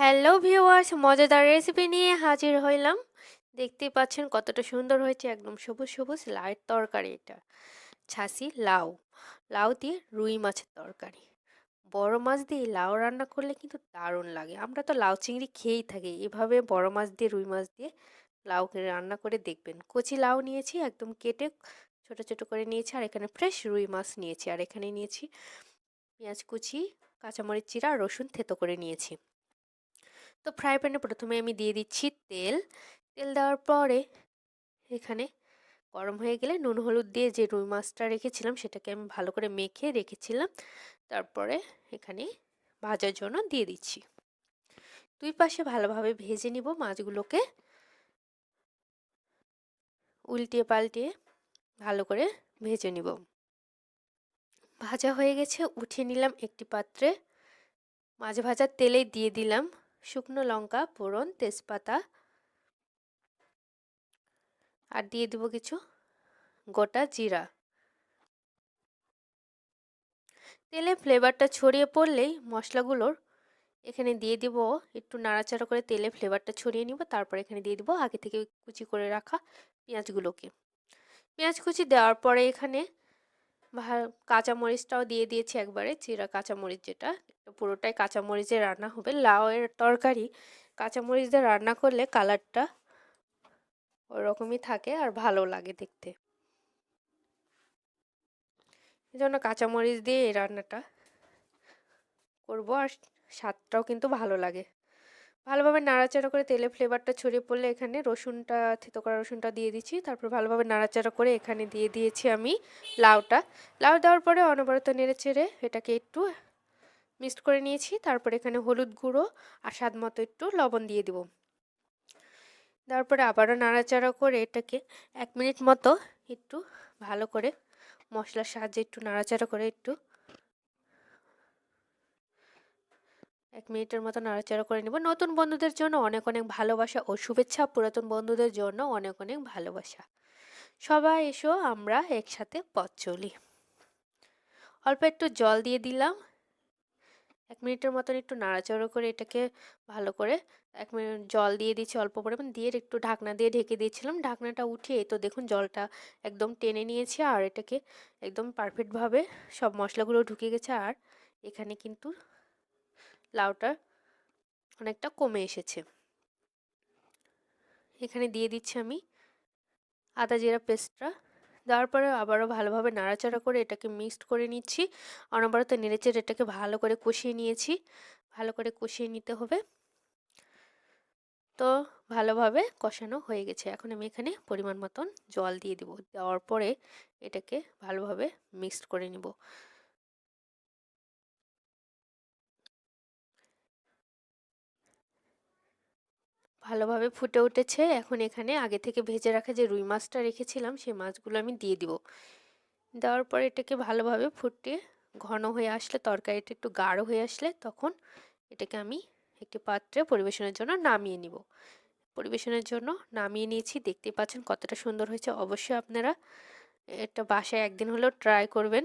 Hello viewers, মজাদার recipe নিয়ে হাজির হইলাম। দেখতেই পাচ্ছেন কতটা সুন্দর হয়েছে, একদম সবুজ সবুজ লাইট তরকারি এটা। ছাসি লাউ লাউ দিয়ে রুই মাছের তরকারি। বড় মাছ দিয়ে লাউ রান্না করলে কিন্তু দারুণ লাগে। আমরা তো লাউ চিংড়ি খেয়েই থাকি, এভাবে বড় মাছ দিয়ে, রুই মাছ দিয়ে লাউ রান্না করে দেখবেন। কচি লাউ নিয়েছি, একদম কেটে ছোট ছোট করে নিয়েছি, আর এখানে ফ্রেশ রুই মাছ নিয়েছি। আর এখানে নিয়েছি পেঁয়াজ কুচি, কাঁচামরিচ চিরা, রসুন থেতো করে নিয়েছি। তো ফ্রাই প্যানে প্রথমে আমি দিয়ে দিচ্ছি তেল। তেল দেওয়ার পরে এখানে গরম হয়ে গেলে নুন, হলুদ দিয়ে যে রুই মাছটা রেখেছিলাম সেটাকে আমি ভালো করে মেখে রেখেছিলাম। তারপরে এখানে ভাজার জন্য দিয়ে দিচ্ছি। দুই পাশে ভালোভাবে ভেজে নিব মাছগুলোকে। উল্টিয়ে পাল্টিয়ে ভালো করে ভেজে নিব। ভাজা হয়ে গেছে, উঠিয়ে নিলাম একটি পাত্রে। মাছ ভাজার তেলে দিয়ে দিলাম। শুকনো লঙ্কা, ফোড়ন, তেজপাতা। আর দিয়ে দিব কিছু, গোটা জিরা। তেলে ফ্লেভারটা ছড়িয়ে পড়লেই মশলাগুলোর এখানে দিয়ে দিব, একটু নাড়াচাড়া করে তেলে ফ্লেভারটা ছড়িয়ে নিব, তারপর এখানে দিয়ে দিব আগে থেকে কুচি করে রাখা পেঁয়াজগুলোকে। পেঁয়াজ কুচি দেওয়ার পরে এখানে কাঁচামরিচটাও দিয়ে দিয়েছি একবারে, চিরা কাঁচামরিচ যেটা। পুরোটাই কাঁচামরিচে রান্না হবে। লাউয়ের তরকারি কাঁচামরিচ দিয়ে রান্না করলে কালারটা ওরকমই থাকে আর ভালো লাগে দেখতে। এই জন্য কাঁচামরিচ দিয়ে এই রান্নাটা করব আর স্বাদটাও কিন্তু ভালো লাগে। ভালোভাবে নাড়াচাড়া করে তেলে ফ্লেভারটা ছড়িয়ে পড়লে এখানে রসুনটা, থেতো করা রসুনটা দিয়ে দিচ্ছি। তারপর ভালোভাবে নাড়াচাড়া করে এখানে দিয়ে দিয়েছি আমি লাউটা। লাউ দেওয়ার পরে অনবরত নেড়ে চেড়ে এটাকে একটু মিক্সড করে নিয়েছি। তারপর এখানে হলুদ গুঁড়ো আর স্বাদ মতো একটু লবণ দিয়ে দিব। তারপরে আবারও নাড়াচাড়া করে এটাকে এক মিনিট মতো একটু ভালো করে মশলার সাহায্যে একটু নাড়াচাড়া করে একটু এক মিনিটের মতো নাড়াচাড়া করে নেব। নতুন বন্ধুদের জন্য অনেক অনেক ভালোবাসা ও শুভেচ্ছা, পুরাতন বন্ধুদের জন্য অনেক অনেক ভালোবাসা। সবাই এসো, আমরা একসাথে পথ চলি। অল্প একটু জল দিয়ে দিলাম। এক মিনিটের মতন একটু নাড়াচাড়া করে এটাকে ভালো করে এক মিনিট জল দিয়ে দিচ্ছি অল্প পরিমাণ। দিয়ে একটু ঢাকনা দিয়ে ঢেকে দিয়েছিলাম। ঢাকনাটা উঠিয়ে তো দেখুন জলটা একদম টেনে নিয়েছে আর এটাকে একদম পারফেক্টভাবে সব মশলাগুলো ঢুকে গেছে। আর এখানে কিন্তু লাউটা অনেকটা কমে এসেছে। এখানে দিয়ে দিচ্ছি আমি আদা জিরা পেস্টটা। দেওয়ার পরে আবারও ভালোভাবে নাড়াচাড়া করে এটাকে মিক্সড করে নিচ্ছি। অনবরত নেড়েচেড়ে এটাকে ভালো করে কষিয়ে নিয়েছি। ভালো করে কষিয়ে নিতে হবে। তো ভালোভাবে কষানো হয়ে গেছে। এখন আমি এখানে পরিমাণ মতন জল দিয়ে দিব। দেওয়ার পরে এটাকে ভালোভাবে মিক্সড করে নিব। ভালোভাবে ফুটে উঠেছে। এখন এখানে আগে থেকে ভেজে রাখা যে রুই মাছটা রেখেছিলাম, সেই মাছগুলো আমি দিয়ে দিব। দেওয়ার পর এটাকে ভালোভাবে ফুটিয়ে ঘন হয়ে আসলে, তরকারিটা একটু গাঢ় হয়ে আসলে তখন এটাকে আমি একটি পাত্রে পরিবেশনের জন্য নামিয়ে নিব। পরিবেশনের জন্য নামিয়ে নিয়েছি। দেখতেই পাচ্ছেন কতটা সুন্দর হয়েছে। অবশ্যই আপনারা এটা বাসায় একদিন হলেও ট্রাই করবেন।